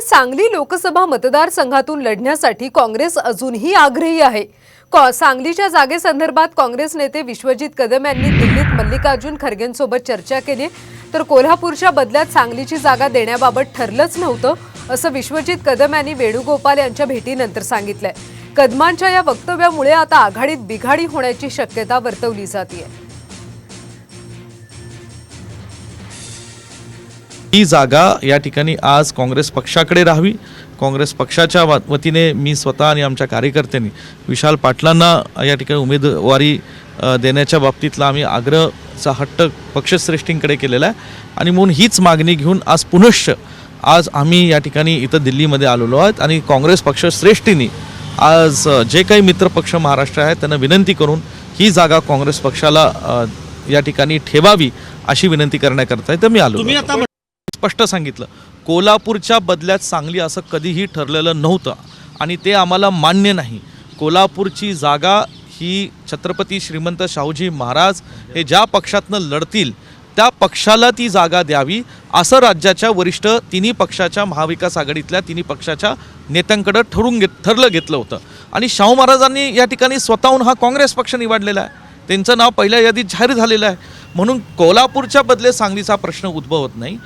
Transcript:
सांगली लोकसभा मतदारसंघातून लढण्यासाठी काँग्रेस अजूनही आग्रही आहे. कॉ- सांगलीच्या जागेसंदर्भात काँग्रेस नेते विश्वजित कदम यांनी दिल्लीत मल्लिकार्जुन खरगेंसोबत चर्चा केली. तर कोल्हापूरच्या बदल्यात सांगलीची जागा देण्याबाबत ठरलंच नव्हतं असं विश्वजित कदम यांनी वेणुगोपाल यांच्या भेटीनंतर सांगितलंय. कदमांच्या या वक्तव्यामुळे आता आघाडीत बिघाडी होण्याची शक्यता वर्तवली जाते ही जागा या ठिकाणी आज काँग्रेस पक्षाकडे राहावी. काँग्रेस पक्षाच्या वतीने मी स्वतः आणि आमच्या कार्यकर्त्यांनी विशाल पाटलांना या ठिकाणी उमेदवारी देण्याच्या बाबतीतला आम्ही आग्रहचा हट्ट पक्षश्रेष्ठींकडे केलेला आहे. आणि म्हणून हीच मागणी घेऊन आज पुनश्च आज आम्ही या ठिकाणी इथं दिल्लीमध्ये आलेलो आहोत. आणि काँग्रेस पक्षश्रेष्ठींनी आज जे काही मित्रपक्ष महाराष्ट्र आहेत त्यांना विनंती करून ही जागा काँग्रेस पक्षाला या ठिकाणी ठेवावी अशी विनंती करण्याकरता इथं मी आलो तुम्ही आता म्हण- स्पष्ट सांगितलं. कोल्हापूरच्या बदल्यात सांगली असं कधीही ठरलेलं नव्हतं आणि ते आम्हाला मान्य नाही. कोल्हापूरची जागा ही छत्रपती श्रीमंत शाहूजी महाराज हे ज्या पक्षातनं लढतील त्या पक्षाला ती जागा द्यावी असं राज्याच्या वरिष्ठ तिन्ही पक्षाच्या महाविकास आघाडीतल्या तिन्ही पक्षाच्या नेत्यांकडं ठरून घेत ठरलं घेतलं होतं. आणि शाहू महाराजांनी या ठिकाणी स्वतःहून हा काँग्रेस पक्ष निवडलेला आहे. त्यांचं नाव पहिल्या यादीत जाहीर झालेलं आहे. म्हणून कोल्हापूरच्या बदले सांगलीचा प्रश्न उद्भवत नाही.